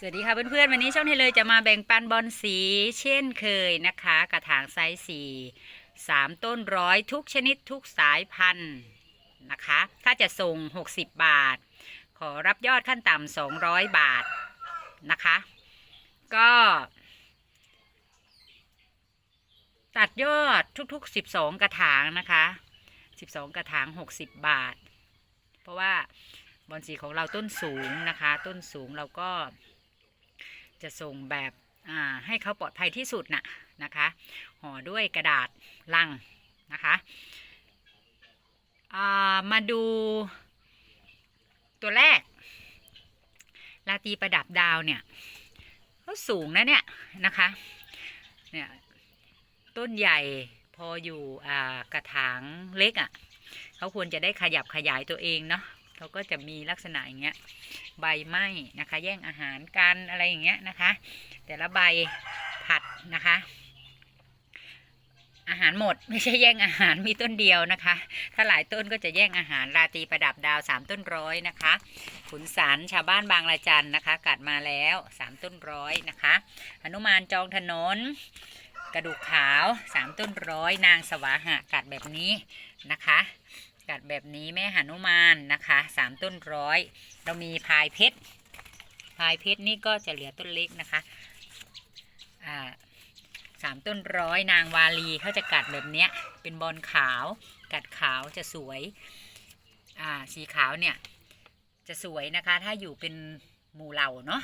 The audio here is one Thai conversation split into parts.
สวัสดีค่ะเพื่อนๆ วันนี้ช่องเทเลยจะมาแบ่งปันบอลสีเช่นเคยนะคะ กระถางไซส์สี่สามต้นร้อยทุกชนิดทุกสายพันธุ์นะคะ ถ้าจะส่ง 60 บาท ขอรับยอดขั้นต่ำ200 บาทนะคะ ก็ ตัดยอดทุกๆ 12 กระถางนะคะ 12 กระถาง 60 บาท เพราะว่าบอลสีของเราต้นสูงนะคะ ต้นสูงเราก็ จะส่งแบบให้เขาปลอดภัยที่สุดน่ะนะคะห่อด้วยกระดาษลังนะคะามาดูตัวแรก ลาตีประดับดาวเนี่ยเขาสูงนะเนี่ยนะคะเนี่ยต้นใหญ่พออยู่กระถางเล็กอะ่ะเขาควรจะได้ขยับขยายตัวเองเนาะ เขาก็จะมีลักษณะอย่างเงี้ยใบไหม้นะคะ แย่งอาหารกันอะไรอย่างเงี้ยนะคะ แต่ละใบผัดนะคะ อาหารหมดไม่ใช่แย่งอาหารมีต้นเดียวนะคะ ถ้าหลายต้นก็จะแย่งอาหารราตรีประดับดาวสามต้นร้อยนะคะขุนสารชาวบ้านบางละจันนะคะ กัดมาแล้วสามต้นร้อยนะคะหนุมานจองถนนกระดูกขาวสามต้นร้อยนางสวาหะกัดแบบนี้นะคะ กัดแบบนี้แม่หนุมานนะคะสามต้นร้อย เรามีพายเพชรพายเพชรนี่ก็จะเหลือต้นเล็กนะคะอ่าสามต้นร้อยนางวาลีเขาจะกัดแบบเนี้ยเป็นบอลขาวกัดขาวจะสวยอ่าสีขาวเนี่ยจะสวยนะคะ ถ้าอยู่เป็นหมู่เหล่าเนาะ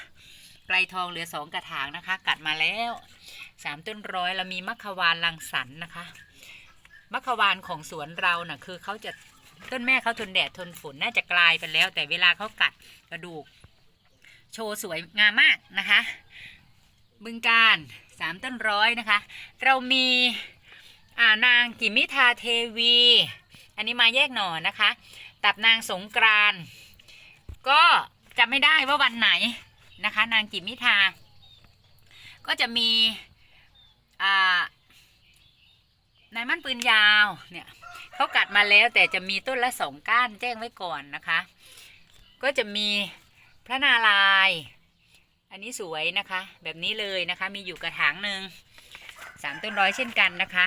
ไกลทองเหลือสองกระถางนะคะ กัดมาแล้วสามต้นร้อยเรามีมัคควานลังสรรค์นะคะมัคควานของสวนเราน่ะคือเขาจะ ต้นแม่เขาทนแดดทนฝนน่าจะกลายไปแล้ว แต่เวลาเขากัดกระดูก โชว์สวยงามมากนะคะ บึงการสามต้นร้อยนะคะ เรามีานางกิมิทาเทวี อันนี้มาแยกหน่อนะคะ ตับนางสงกรานก็จำไม่ได้ว่าวันไหนนะคะ นางกิมิทา ก็จะมีอ่า นายมั่นปืนยาวเนี่ยเขากัดมาแล้วแต่จะมีต้นละสองก้านแจ้งไว้ก่อนนะคะ ก็จะมีพระนารายณ์อันนี้สวยนะคะ แบบนี้เลยนะคะ มีอยู่กระถางหนึ่งสามต้นร้อยเช่นกันนะคะ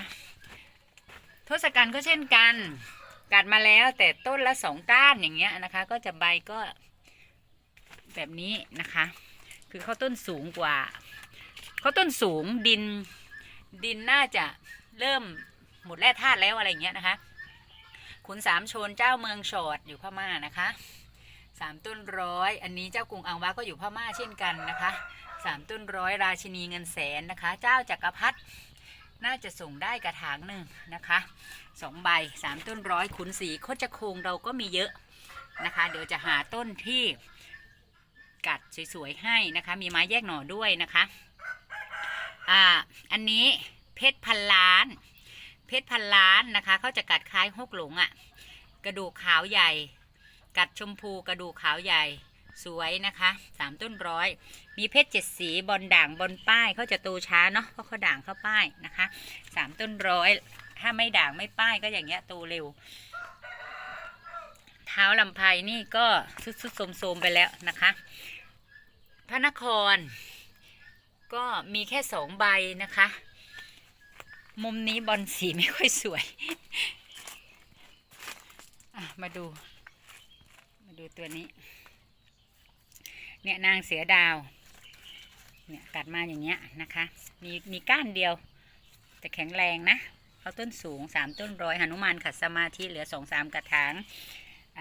ทศกัณฐ์ก็เช่นกัน กัดมาแล้วแต่ต้นละสองก้านอย่างเงี้ยนะคะ ก็จะใบก็แบบนี้นะคะ คือเขาต้นสูงกว่าเขาต้นสูงดินดินน่าจะเริ่ม หมดแร่ธาตุแล้วอะไรอย่างเงี้ยนะคะขุนสามชนเจ้าเมืองโฉดอยู่พม่านะคะสามต้นร้อย อันนี้เจ้ากรุงอังวาก็อยู่พม่าเช่นกันนะคะสามต้นร้อยราชินีเงินแสนนะคะ เจ้าจักรพรรดิน่าจะส่งได้กระถางหนึ่งนะคะสองใบสามต้นร้อยขุนสีโคจโคงเราก็มีเยอะนะคะ เดี๋ยวจะหาต้นที่กัดสวยๆให้นะคะ มีไม้แยกหน่อด้วยนะคะ อ่า อันนี้เพชรพันล้าน เพชรพันล้านนะคะ เขาจะกัดคล้ายฮกหลงอะ่ะ กระดูกขาวใหญ่ กัดชมพูกระดูกขาวใหญ่ สวยนะคะสามต้นร้อย มีเพชรเจ็ดสีบอลด่างบอลป้ายเขาจะโตช้าเนาะเพราะเขาด่างเข้าป้ายนะคะสามต้นร้อยถ้าไม่ด่างไม่ป้ายก็อย่างเงี้ยโตเร็ว เท้าลำไพนี่ก็สุดๆโสมๆไปแล้วนะคะ พระนครก็มีแค่สองใบนะคะ มุมนี้บอลสีไม่ค่อยสวย มาดู มาดูตัวนี้ เนี่ยนางเสือดาว เนี่ยกัดมาอย่างเงี้ยนะคะ มีมีก้านเดียว แต่แข็งแรงนะเขาต้นสูงสามต้นร้อยหนุมานขัดสมาธิเหลือสองสามกระถาง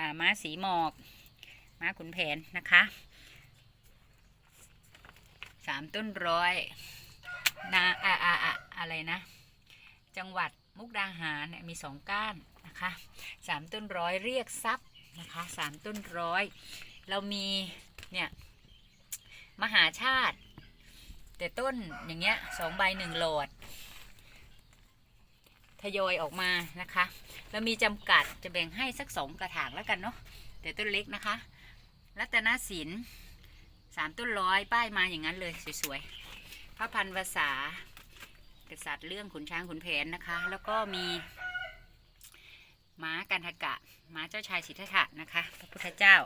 าม้าสีหมอก ม้าขุนแผนนะคะสามต้นร้อยนาอ่าอ่าอ่าอะไรนะ จังหวัดมุกดาหารเนี่ยมีสองก้านนะคะสามต้นร้อยเรียกทรัพย์นะคะสามต้นร้อย เรามีเนี่ยมหาชาติ แต่ต้นอย่างเงี้ยสองใบหนึ่งโหลดทยอยออกมานะคะ เรามีจำกัดจะแบ่งให้สักสองกระถางแล้วกันเนาะแต่ต้นเล็กนะคะ รัตนศิลป์สามต้นร้อยป้ายมาอย่างนั้นเลยสวยๆพระพันวษา กษัตริย์เรื่องขุนช้างขุนแผนนะคะ แล้วก็มีม้ากันทกะม้าเจ้าชายสิทธัตถะนะคะ พระพุทธเจ้า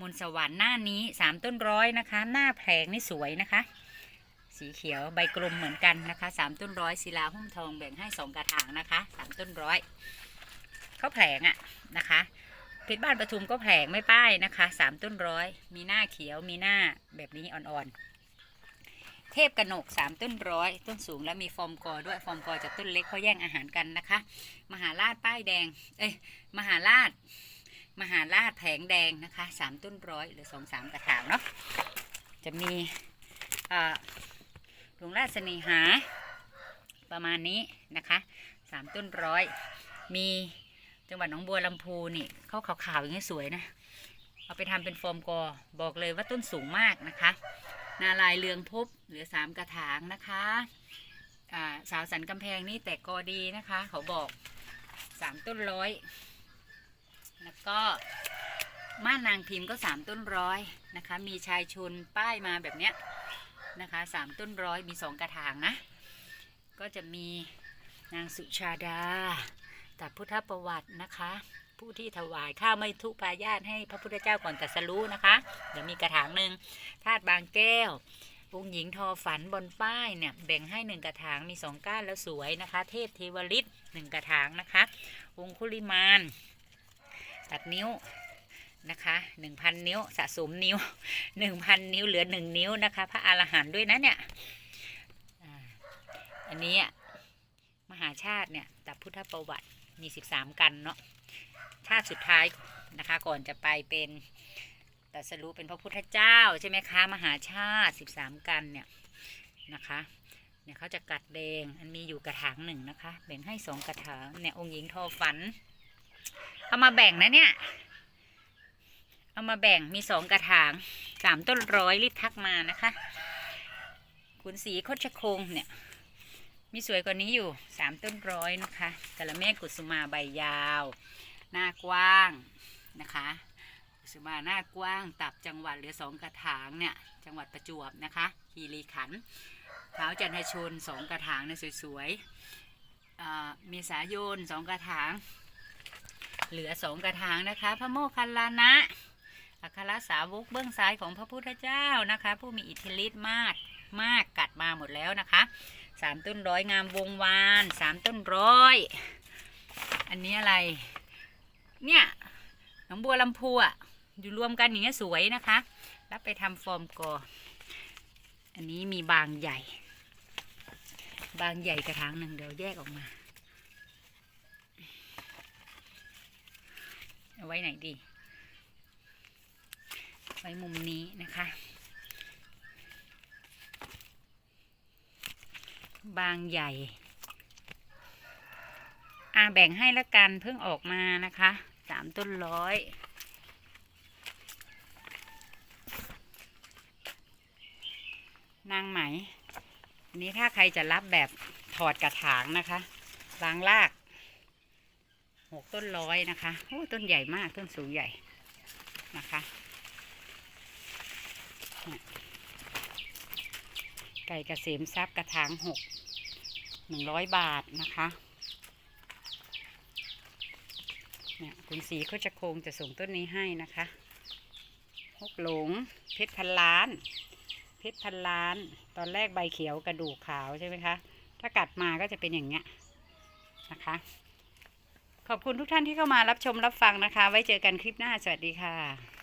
มนสวรรค์หน้านี้สามต้นร้อยนะคะ หน้าแผลงนี่สวยนะคะ สีเขียวใบกลมเหมือนกันนะคะสามต้นร้อยศิลาหุ้มทองแบ่งให้สองกระถางนะคะสามต้นร้อยเขาแผลงอะนะคะเพชรบ้านปทุมก็แผลงไม่ป้ายนะคะสามต้นร้อยมีหน้าเขียวมีหน้าแบบนี้อ่อนๆ เทพกระหนกสามต้นร้อย ต้นสูงแล้วมีฟอร์มกอด้วยฟอร์มกอจากต้นเล็กเขาแย่งอาหารกันนะคะ มหาราชป้ายแดง เอ้ยมหาราช มหาราชแผงแดงนะคะสามต้นร้อยหรือสองสามกระถางเนาะจะมีหลวงราชเสน่หาประมาณนี้นะคะสามต้นร้อย มีจังหวัดหนองบัวลำพูนี่เขาขาวๆอย่างนี้สวยนะ เอาไปทำเป็นฟอร์มกอ บอกเลยว่าต้นสูงมากนะคะ นาลายเรืองพบเหลือสามกระถางนะคะสาวสันกำแพงนี่แตกกอดีนะคะ เขาบอกสามต้นร้อยแล้วก็ม่านนางพิมพ์ก็สามต้นร้อยนะคะ มีชายชนป้ายมาแบบเนี้ยนะคะสามต้นร้อยมีสองกระถางนะ ก็จะมีนางสุชาดาตัดพุทธประวัตินะคะ ผู้ที่ถวายข้าวไม่ทุปายาตให้พระพุทธเจ้าก่อนตรัสรู้นะคะ เดี๋ยวมีกระถางหนึ่งธาตุบางแก้วองค์หญิงทอฝันบนป้ายเนี่ยแบ่งให้หนึ่งกระถางมีสองก้านแล้วสวยนะคะ เทพเทวฤทธิ์หนึ่งกระถางนะคะ องคุลิมานตัดนิ้วนะคะหนึ่งพันนิ้วสะสมนิ้วหนึ่งพันนิ้วเหลือหนึ่งนิ้วนะคะ พระอรหันต์ด้วยนะเนี่ยอันนี้อะมหาชาติเนี่ยตัดพุทธประวัติมีสิบสามกันเนาะ ชาติสุดท้ายนะคะ ก่อนจะไปเป็นตัสรู้เป็นพระพุทธเจ้าใช่ไหมคะ มหาชาติสิบสามกันเนี่ยนะคะเนี่ยเขาจะกัดแดงอันมีอยู่กระถางหนึ่งนะคะแบ่งให้สองกระถางเนี่ยองค์หญิงทอฝันเอามาแบ่งนะเนี่ยเอามาแบ่งมีสองกระถางสามต้นร้อยรีบทักมานะคะขุนศรีโคชคงเนี่ยมีสวยกว่านี้อยู่สามต้นร้อยนะคะกะละแม่กุสุมาใบยาว หน้ากว้างนะคะสมาหน้ากว้างตับจังหวัดเหลือสองกระถางเนี่ยจังหวัดประจวบนะคะคีรีขันธ์เท้าวจันทชนสองกระถางเนี่ยสวยๆมีสายโยนสองกระถาง เหลือสองกระถางนะคะ พระโมคคัลลานะอัครสาวกเบื้องซ้ายของพระพุทธเจ้านะคะ ผู้มีอิทธิฤทธิ์มากมากกัดมาหมดแล้วนะคะสามต้นร้อยงามวงวานสามต้นร้อย อันนี้อะไร เนี่ยหนองบัวลำพูอะอยู่รวมกันอย่างเงี้ยสวยนะคะแล้วไปทำฟอร์มกอ อันนี้มีบางใหญ่ บางใหญ่กระถางหนึ่งเดี๋ยวแยกออกมา เอาไว้ไหนดี ไว้มุมนี้นะคะ บางใหญ่ อ่าแบ่งให้ละกันเพิ่งออกมานะคะสามต้นร้อยนางไหม อันนี้ถ้าใครจะรับแบบถอดกระถางนะคะล้างรากหกต้นร้อยนะคะโอ้ต้นใหญ่มากต้นสูงใหญ่นะคะไก่กระเสมทรัพย์กระถางหกหนึ่งร้อยบาทนะคะ เนี่ยคุณสีเขาจะโคงจะส่งต้นนี้ให้นะคะฮกหลงเพชรพันล้าน เพชรพันล้าน ตอนแรกใบเขียวกระดูกขาวใช่ไหมคะ ถ้ากัดมาก็จะเป็นอย่างเงี้ยนะคะ ขอบคุณทุกท่านที่เข้ามารับชมรับฟังนะคะ ไว้เจอกันคลิปหน้า สวัสดีค่ะ